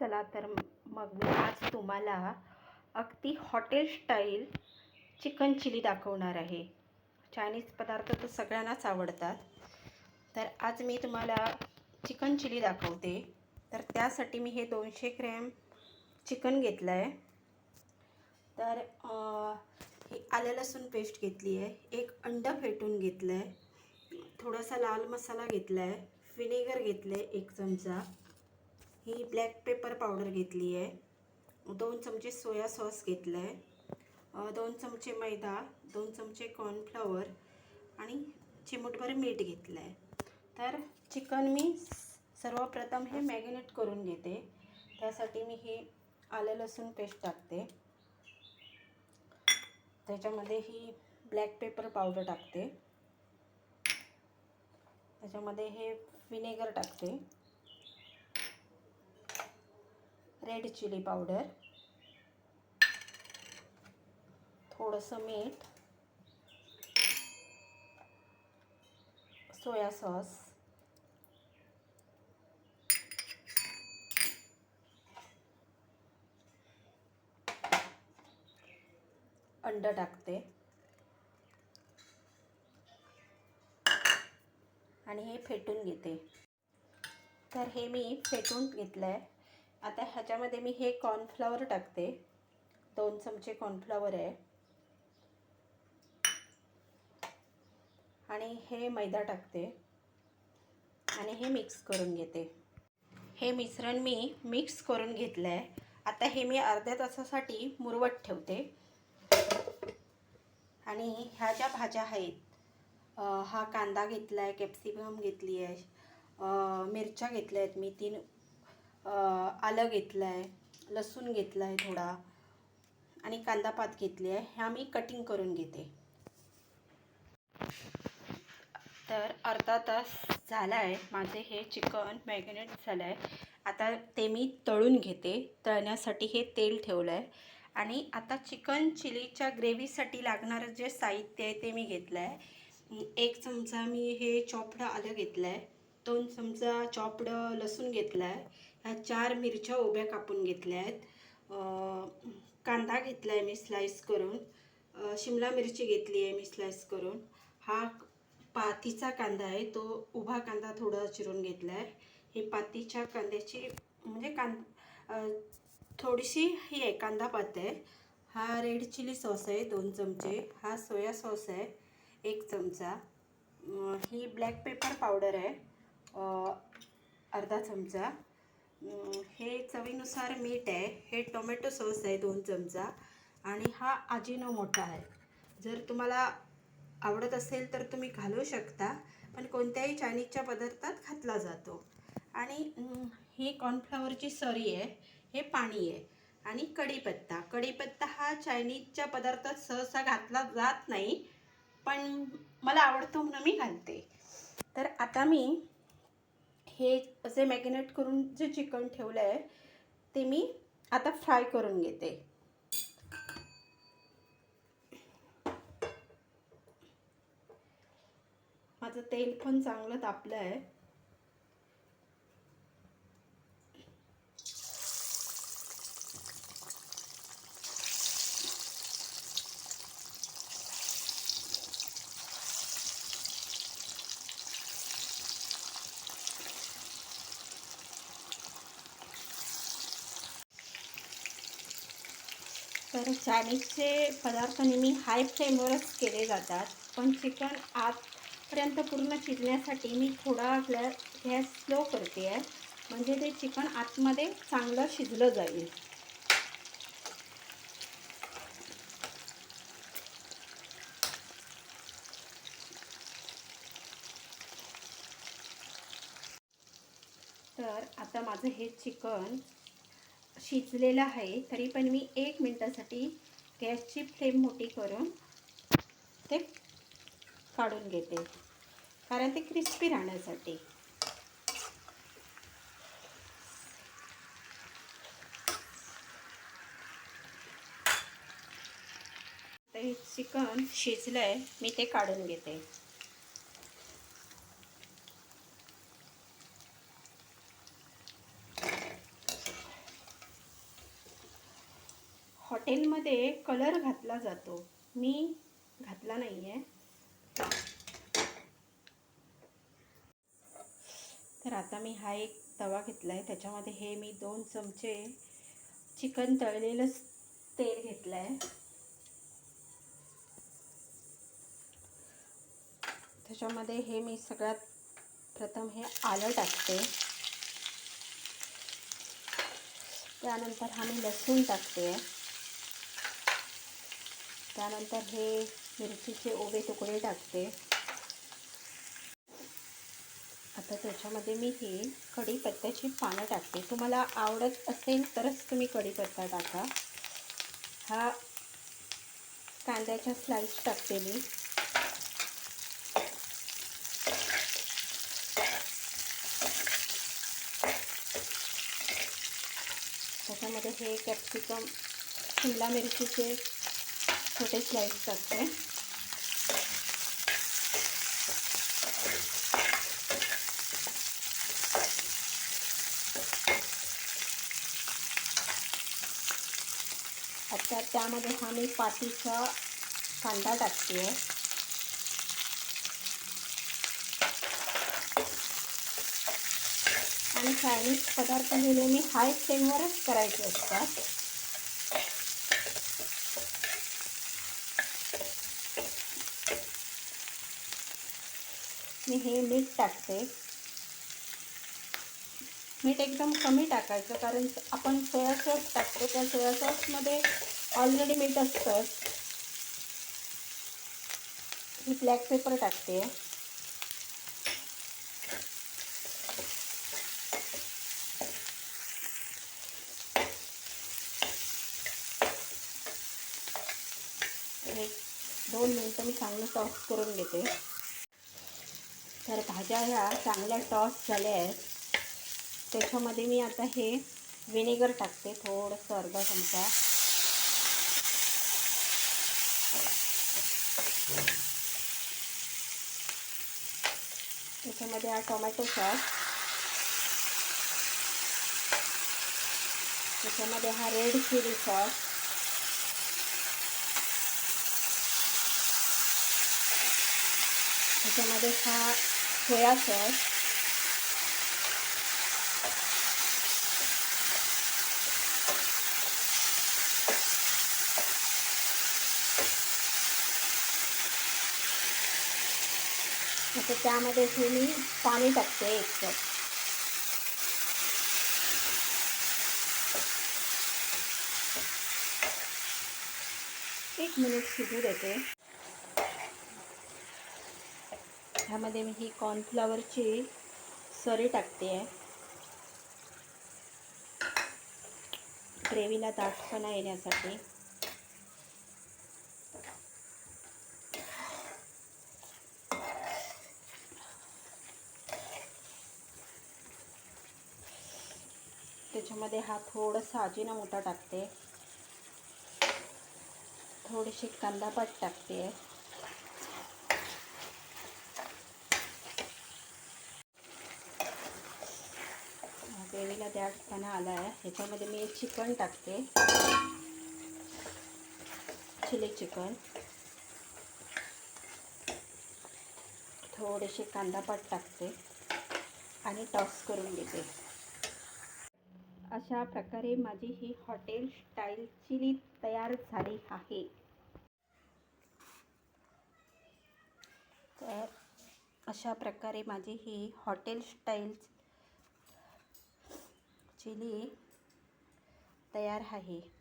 चला तर मग मी आज तुम्हाला अगदी हॉटेल स्टाईल चिकन चिली दाखवणार आहे. चायनीज पदार्थ तर सगळ्यांनाच आवडतात. तर आज मी तुम्हाला चिकन चिली दाखवते. तर त्यासाठी मी हे दोनशे ग्रॅम चिकन घेतलं आहे तर ही आलं लसूण पेस्ट घेतली आहे. एक अंडं फेटून घेतलं आहे थोडासा लाल मसाला घेतला आहे व्हिनेगर घेतलं आहे एक चमचा. ही ब्लॅक पेपर पावडर घेतली आहे. दोन चमचे सोया सॉस घेतलं आहे दोन चमचे मैदा दोन चमचे कॉर्नफ्लॉवर आणि चिमूटभर मीठ घेतलं आहे तर चिकन मी सर्वप्रथम हे मॅगिनेट करून घेते. त्यासाठी मी ही आलं लसूण पेस्ट टाकते. त्याच्यामध्ये ही ब्लॅक पेपर पावडर टाकते. त्याच्यामध्ये हे विनेगर टाकते. रेड चिली पावडर थोडंसं मीठ सोया सॉस अंड टाकते. आणि हे फेटून घेते. तर हे मी फेटून घेतलं आहे आता ह्याच्यामध्ये मी हे कॉर्नफ्लॉवर टाकते. दोन चमचे कॉर्नफ्लॉवर आहे. आणि हे मैदा टाकते. आणि हे मिक्स करून घेते. हे मिश्रण मी मिक्स करून घेतलं आहे आता हे मी अर्ध्या तासासाठी मुरवत ठेवते. आणि ह्या ज्या भाज्या आहेत हा कांदा घेतला आहे कॅप्सिकम घेतली आहे मिरच्या घेतल्या आहेत मी तीन आलं घेतलं आहे लसूण घेतला आहे थोडा आणि कांदा पात घेतली आहे. ह्या मी कटिंग करून घेते. तर अर्धा तास झाला आहे माझे हे चिकन मॅगिनेट झालं आहे आता ते मी तळून घेते. तळण्यासाठी हे तेल ठेवलं आहे आणि आता चिकन चिलीच्या ग्रेव्हीसाठी लागणारं जे साहित्य आहे ते मी घेतलं आहे एक चमचा मी हे चॉपडं आलं घेतलं आहे दोन चमचा चॉपडं लसूण घेतलं आहे ह्या चार मिरच्या उभ्या कापून घेतल्या आहेत. कांदा घेतला आहे मी स्लाईस करून. शिमला मिरची घेतली आहे मी स्लाईस करून. हा पातीचा कांदा आहे. तो उभा कांदा थोडा चिरून घेतला आहे ही पातीच्या कांद्याची म्हणजे कां थोडीशी ही आहे कांदा पात आहे. हा रेड चिली सॉस आहे दोन चमचे. हा सोया सॉस आहे एक चमचा. ही ब्लॅक पेपर पावडर आहे. अर्धा चमचा. हे चवीनुसार मीठ आहे. हे टोमॅटो सॉस आहे दोन चमचा. आणि हा आजिनो मोठा आहे. जर तुम्हाला आवडत असेल तर तुम्ही घालू शकता पण कोणत्याही चायनीजच्या पदार्थात घातला जातो. आणि ही कॉर्नफ्लॉवरची सरी आहे. हे पाणी आहे. आणि कढीपत्ता. कढीपत्ता हा चायनीजच्या पदार्थात सहसा घातला जात नाही पण मला आवडतो म्हणून मी घालते. तर आता मी हे असे मॅगिनेट करून जे चिकन ठेवलं आहे ते मी आता फ्राय करून घेते. माझं तेल पण चांगलं तापलं आहे तर चायनीजचे पदार्थ नेहमी हाय फ्लेमवरच केले जातात. पण चिकन आतपर्यंत पूर्ण शिजण्यासाठी मी थोडा गॅ गॅस स्लो करते आहे म्हणजे ते चिकन आतमध्ये चांगलं शिजलं जाईल. तर आता माझं हे चिकन शिजलेलं आहे तरी पण मी एक मिनटासाठी गॅसची फ्लेम मोठी करून ते काढून घेते. कारण ते क्रिस्पी राहण्यासाठी. ते चिकन शिजलं आहे मी ते काढून घेते. हॉटेलमध्ये कलर घातला जातो. मी घातला नाही आहे तर आता मी हा एक तवा घेतला आहे त्याच्यामध्ये हे मी दोन चमचे चिकन तळलेलंच तेल घेतलं आहे त्याच्यामध्ये हे मी सगळ्यात प्रथम हे आलं टाकते. त्यानंतर हा मी लसूण टाकते. त्यानंतर हे मिरचीचे ओवे तुकडे टाकते. आता त्याच्यामध्ये मी ही कढीपत्त्याची पानं टाकते. तुम्हाला आवडत असेल तरच तुम्ही कढीपत्ता टाका. हा कांद्याच्या स्लाईस टाकते मी. त्याच्यामध्ये हे कॅप्सिकम शिमला मिरचीचे छोटे स्लाइस करते. आता त्यामध्ये हा मी पातीचा कांदा टाकते आहे आणि चायनीज पदार्थ नेहमी हाय फ्लेमवरच करायचे असतात. मी हे मीठ टाकते. मीठ एकदम कमी टाकायचं कारण आपण सोया सॉस टाकतो. त्या सोया सॉसमध्ये ऑलरेडी मीठ असतं. ही ब्लॅक पेपर टाकते. एक दोन मिनटं मी चांगलं सॉफ्ट करून घेते. तर भाज्या ह्या चांगल्या टॉस झाल्या आहेत. त्याच्यामध्ये मी आता हे व्हिनेगर टाकते थोडंसं अर्धा चमचा. त्याच्यामध्ये हा टोमॅटो सॉस. त्याच्यामध्ये हा रेड चिली सॉस. त्याच्यामध्ये हा सोया सॉस आता त्यामध्ये हे मी पाणी टाकते एक कप एक मिनिट शिजू देते ह्यामध्ये मी ही कॉर्नफ्लॉवरची सरी टाकते आहे. ग्रेव्हीला दाटपणा येण्यासाठी. त्याच्यामध्ये हा थोडासा आजीना मोठा टाकते. थोडीशी कांदापात टाकते. आहे ग्रेव्हीला दाटपणा आला आहे. ह्याच्यामध्ये मी चिकन टाकते. Chilli chicken. थोडेसे कांदापात टाकते आणि टॉस करून घेते. अशा प्रकारे माझी ही हॉटेल स्टाईल चिली तयार झाली आहे. तर अशा प्रकारे माझी ही हॉटेल स्टाईल चिली तयार आहे.